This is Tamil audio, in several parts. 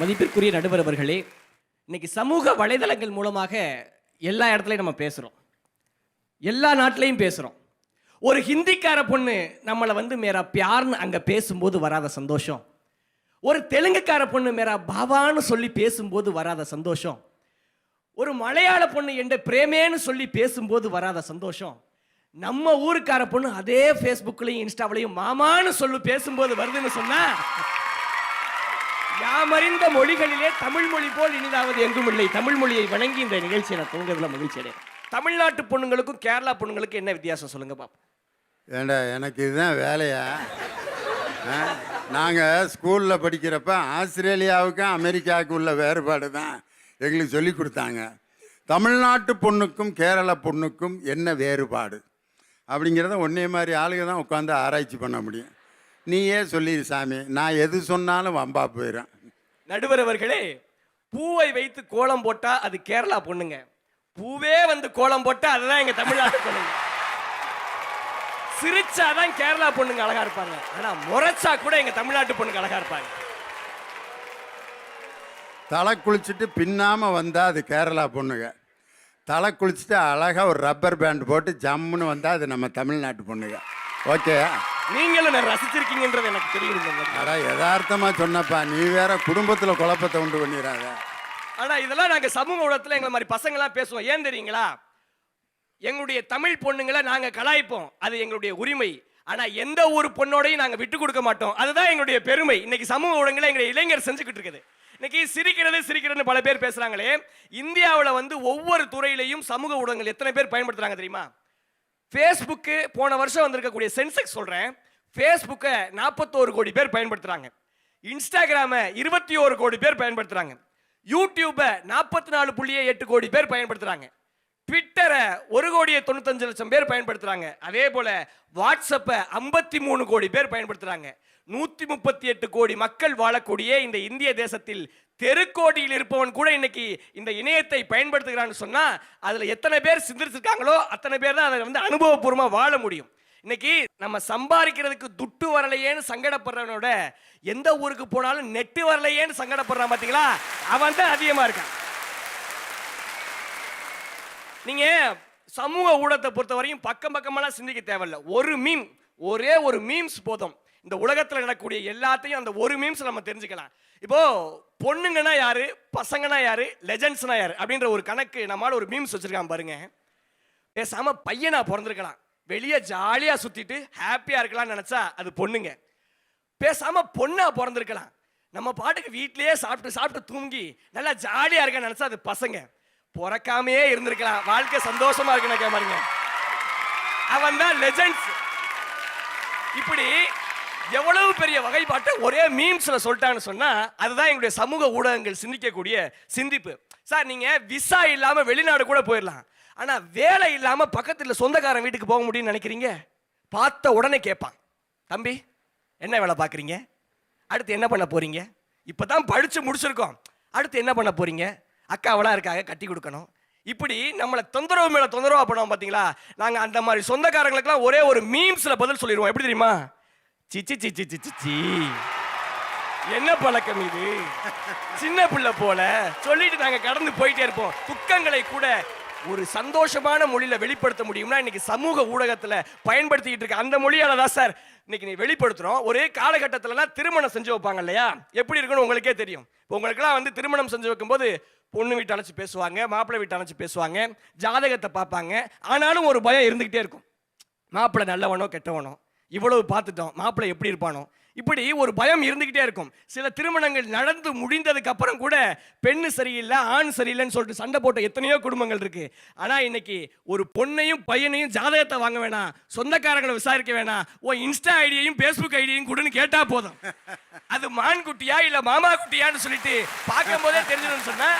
மதிப்பிற்குரிய நடுவர் அவர்களே இன்னைக்கு சமூக வலைதளங்கள் மூலமாக எல்லா இடத்துலையும் நம்ம பேசுகிறோம் எல்லா நாட்டிலையும் பேசுகிறோம் ஒரு ஹிந்திக்கார பொண்ணு நம்மளை வந்து மேரா பியார்னு அங்கே பேசும்போது வராத சந்தோஷம். ஒரு தெலுங்குக்கார பொண்ணு மேரா பாபான்னு சொல்லி பேசும்போது வராத சந்தோஷம். ஒரு மலையாள பொண்ணு என்ற பிரேமேன்னு சொல்லி பேசும்போது வராத சந்தோஷம். நம்ம ஊருக்கார பொண்ணு அதே ஃபேஸ்புக்லையும் இன்ஸ்டாவிலையும் மாமான்னு சொல்லி பேசும்போது வருதுன்னு சொன்னால் யாமறிந்த மொழிகளிலே தமிழ் மொழி போல் இனிதாவது எங்கும் இல்லை தமிழ் மொழியை வணங்கி இந்த நிகழ்ச்சியை நான் தூங்குறதுல மகிழ்ச்சி அடையேன் தமிழ்நாட்டு பொண்ணுங்களுக்கும் கேரளா பொண்ணுங்களுக்கும் என்ன வித்தியாசம் சொல்லுங்க பாப்பா ஏண்டா எனக்கு இதுதான் வேலையா? நாங்கள் ஸ்கூலில் படிக்கிறப்ப ஆஸ்திரேலியாவுக்கும் அமெரிக்காவுக்கும் உள்ள வேறுபாடு தான் எங்களுக்கு சொல்லி கொடுத்தாங்க. தமிழ்நாட்டு பொண்ணுக்கும் கேரள பொண்ணுக்கும் என்ன வேறுபாடு? அப்படிங்கிறத ஒன்றே மாதிரி ஆளுங்க தான் உட்காந்து ஆராய்ச்சி பண்ண முடியும். நீயே சொல்லிடு சாமி. நான் எது சொன்னாலும் வம்பா போயிடும் நடுவர் அவர்களே பூவை வைத்து கோலம் போட்டா அது கேரளா பொண்ணுங்க. பூவே வந்து கோலம் போட்டா அதுதான் எங்க தமிழ்நாட்டு பொண்ணுங்க சிரிச்சாதான் கேரளா பொண்ணுங்க அழகா இருப்பாங்க. ஆனா முறைச்சா கூட எங்க தமிழ்நாட்டு பொண்ணுங்க அழகா இருப்பாங்க. தலை குளிச்சுட்டு பின்னாமல் வந்தால் அது கேரளா பொண்ணுங்க. தலை குளிச்சுட்டு அழகாக ஒரு ரப்பர் பேண்ட் போட்டு ஜம்முன்னு வந்தால் அது நம்ம தமிழ்நாட்டு பொண்ணுங்க. ஓகே. நீங்களும் நான் ரசிச்சிருக்கீங்கன்றது எனக்கு தெரியுதுங்க அடா யதார்த்தமா சொன்னப்பா. நீ வேற குடும்பத்துல குழப்பத்தை உண்டு பண்ணிடாத ஆனா இதெல்லாம் நாங்க சமூக ஊடகத்துல எங்களை மாதிரி பசங்களாம் பேசுவோம். ஏன் தெரியுங்களா? எங்களுடைய தமிழ் பொண்ணுங்களை நாங்க கலாய்ப்போம். அது எங்களுடைய உரிமை. ஆனா எந்த ஒரு பொண்ணோடையும் நாங்க விட்டு கொடுக்க மாட்டோம். அதுதான் எங்களுடைய பெருமை. இன்னைக்கு சமூக ஊடகங்களை எங்களுடைய இளைஞர் செஞ்சுக்கிட்டு இருக்குது. இன்னைக்கு சிரிக்கிறது சிரிக்கிறதுன்னு பல பேர் பேசுறாங்களே. இந்தியாவில் வந்து ஒவ்வொரு துறையிலையும் சமூக ஊடகங்கள் எத்தனை பேர் பயன்படுத்துறாங்க தெரியுமா? ஃபேஸ்புக்கு போன வருஷம் வந்திருக்கக்கூடிய சென்செக்ஸ் சொல்கிறேன் ஃபேஸ்புக்கை நாற்பத்தோரு கோடி பேர் பயன்படுத்துகிறாங்க இன்ஸ்டாகிராமை இருபத்தி ஓரு கோடி பேர் பயன்படுத்துகிறாங்க யூடியூப்பை நாற்பத்தி நாலு புள்ளியே எட்டு கோடி பேர் பயன்படுத்துகிறாங்க ட்விட்டரை ஒரு கோடியே தொண்ணூத்தஞ்சு லட்சம் பேர் பயன்படுத்துகிறாங்க அதே போல் வாட்ஸ்அப்பை ஐம்பத்தி மூணு கோடி பேர் பயன்படுத்துகிறாங்க நூற்றி முப்பத்தி எட்டு கோடி மக்கள் வாழக்கூடிய இந்த இந்திய தேசத்தில் தெருக்கோடியில் இருப்பவன் கூட இன்னைக்கு இந்த இணையத்தை பயன்படுத்துகிறான்னு சொன்னால் அதில் எத்தனை பேர் சிந்திச்சிருக்காங்களோ அத்தனை பேர் தான் அதை வந்து அனுபவபூர்வமாக வாழ முடியும். இன்னைக்கு நம்ம சம்பாதிக்கிறதுக்கு துட்டு வரலையேன்னு சங்கடப்படுறவனோட எந்த ஊருக்கு போனாலும் நெட்டு வரலையேன்னு சங்கடப்படுறான் பார்த்தீங்களா அவன் தான் அதிகமாக இருக்கான். நீங்கள் சமூக ஊடகத்தை பொறுத்த வரையும் பக்கம் பக்கமெல்லாம் சிந்திக்க தேவையில்ல. ஒரு மீம் ஒரே ஒரு மீம்ஸ் போதும். இந்த உலகத்தில் நடக்கக்கூடிய எல்லாத்தையும் அந்த ஒரு மீம்ஸ் நம்ம தெரிஞ்சுக்கலாம். இப்போ பொண்ணுங்கன்னா யாரு? பசங்கன்னா யாரு? லெஜண்ட்ஸ்னா யாரு? அப்படின்ற ஒரு கணக்கு நம்மளால ஒரு மீம்ஸ் வச்சிருக்கான் பாருங்க. பேசாம பையனா பிறந்திருக்கலாம். வெளியே ஜாலியா சுத்திட்டு ஹாப்பியா இருக்கலாம்னு நினைச்சா அது பொண்ணுங்க. பேசாம பொண்ணா பிறந்திருக்கலாம். நம்ம பாட்டுக்கு வீட்லயே சாப்பிட்டு சாப்பிட்டு தூங்கி நல்லா ஜாலியா இருக்க நினைச்சா அது பசங்க. பிறக்காமையே இருந்திருக்கலாம். வாழ்க்கை சந்தோஷமா இருக்குன்னு கேட்பாருங்க அவன் தான் லெஜண்ட்ஸ் இப்படி எவ்வளவு பெரிய வகைப்பாட்டை ஒரே மீம்ஸில் சொல்லிட்டான்னு சொன்னால் அதுதான் எங்களுடைய சமூக ஊடகங்கள் சிந்திக்கக்கூடிய சிந்திப்பு. சார் நீங்கள் விசா இல்லாமல் வெளிநாடு கூட போயிடலாம் ஆனால் வேலை இல்லாமல் பக்கத்தில் சொந்தக்காரன் வீட்டுக்கு போக முடியும்னு நினைக்கிறீங்க? பார்த்த உடனே கேட்பான் தம்பி என்ன வேலை பார்க்குறீங்க? அடுத்து என்ன பண்ண போகிறீங்க இப்போ தான் படித்து முடிச்சிருக்கோம். அடுத்து என்ன பண்ண போகிறீங்க அக்காவெல்லாம் இருக்காங்க கட்டி கொடுக்கணும். இப்படி நம்மளை தொந்தரவு மேலே தொந்தரவாக பண்ணுவோம் பார்த்தீங்களா நாங்கள் அந்த மாதிரி சொந்தக்காரங்களுக்கெல்லாம் ஒரே ஒரு மீம்ஸில் பதில் சொல்லிடுவோம். எப்படி தெரியுமா? சிச்சி சிச்சி சிச்சி சி என்ன பழக்கம் இது? சின்ன பிள்ளை போல சொல்லிட்டு நாங்க கடந்து போயிட்டே இருப்போம். துக்கங்களை கூட ஒரு சந்தோஷமான மொழியில வெளிப்படுத்த முடியும்னா இன்னைக்கு சமூக ஊடகத்துல பயன்படுத்திக்கிட்டு இருக்க அந்த மொழியால தான் சார் இன்னைக்கு நீ வெளிப்படுத்துறோம். ஒரே காலகட்டத்திலலாம் திருமணம் செஞ்சு வைப்பாங்க இல்லையா? எப்படி இருக்குன்னு உங்களுக்கே தெரியும். இப்போ உங்களுக்கெல்லாம் வந்து திருமணம் செஞ்சு வைக்கும்போது பொண்ணு வீட்டை அழைச்சி பேசுவாங்க மாப்பிள்ளை வீட்டை அழைச்சி பேசுவாங்க ஜாதகத்தை பார்ப்பாங்க. ஆனாலும் ஒரு பயம் இருந்துகிட்டே இருக்கும். மாப்பிள்ளை நல்லவனோ கெட்டவனோ. இவ்வளவு பார்த்துட்டோம் மாப்பிள்ளை எப்படி இருப்பானோ. இப்படி ஒரு பயம் இருந்துக்கிட்டே இருக்கும். சில திருமணங்கள் நடந்து முடிந்ததுக்கு அப்புறம் கூட பெண்ணு சரியில்லை ஆண் சரியில்லைன்னு சொல்லிட்டு சண்டை போட்ட எத்தனையோ குடும்பங்கள் இருக்கு. ஆனா இன்னைக்கு ஒரு பொண்ணையும் பையனையும் ஜாதகத்தை வாங்க வேணாம் சொந்தக்காரங்களை விசாரிக்க வேணாம் ஓ இன்ஸ்டா ஐடியையும் ஃபேஸ்புக் ஐடியையும் கொடுன்னு கேட்டா போதும். அது மான் குட்டியா இல்ல மாமா குட்டியான்னு சொல்லிட்டு பார்க்கும் போதே தெரிஞ்சிடும் சொன்னா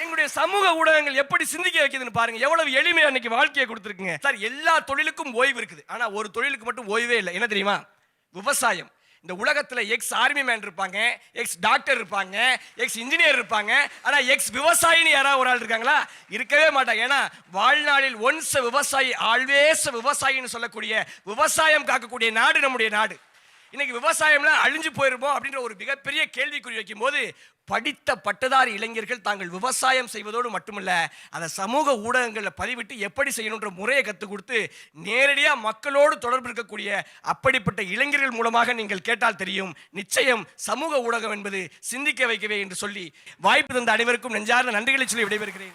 எங்களுடைய சமூக ஊடகங்கள் எப்படி சிந்திக்க வைக்குதுன்னு பாருங்க. எவ்வளவு எளிமையா இன்னைக்கு வாழ்க்கையை கொடுத்துருக்குங்க. சார் எல்லா தொழிலுக்கும் ஓய்வு இருக்குது. ஆனா ஒரு தொழிலுக்கு மட்டும் ஓய்வே இல்லை. என்ன தெரியுமா? விவசாயம். இந்த உலகத்தில் எக்ஸ் ஆர்மி மேன் இருப்பாங்க எக்ஸ் டாக்டர் இருப்பாங்க எக்ஸ் இன்ஜினியர் இருப்பாங்க. ஆனால் எக்ஸ் விவசாயின்னு யாராவது ஒரு ஆள் இருக்காங்களா? இருக்கவே மாட்டாங்க. ஏன்னா வாழ்நாளில் ஒன்ஸ் விவசாயி ஆல்வேஸ் விவசாயின்னு சொல்லக்கூடிய விவசாயம் காக்கக்கூடிய நாடு நம்முடைய நாடு. இன்னைக்கு விவசாயம்லாம் அழிஞ்சு போயிருப்போம் அப்படின்ற ஒரு மிகப்பெரிய கேள்விக்குறி வைக்கும் போது படித்த பட்டதாரி இளைஞர்கள் தாங்கள் விவசாயம் செய்வதோடு மட்டுமல்ல அதை சமூக ஊடகங்களில் பதிவிட்டு எப்படி செய்யணுன்ற முறையை கற்றுக் கொடுத்து நேரடியாக மக்களோடு தொடர்பு இருக்கக்கூடிய அப்படிப்பட்ட இளைஞர்கள் மூலமாக நீங்கள் கேட்டால் தெரியும் நிச்சயம் சமூக ஊடகம் என்பது சிந்திக்க வைக்கவே என்று சொல்லி வாய்ப்பு தந்த அனைவருக்கும் நெஞ்சார்ந்த நன்றிகளை சொல்லி விடைபெறுகிறேன்.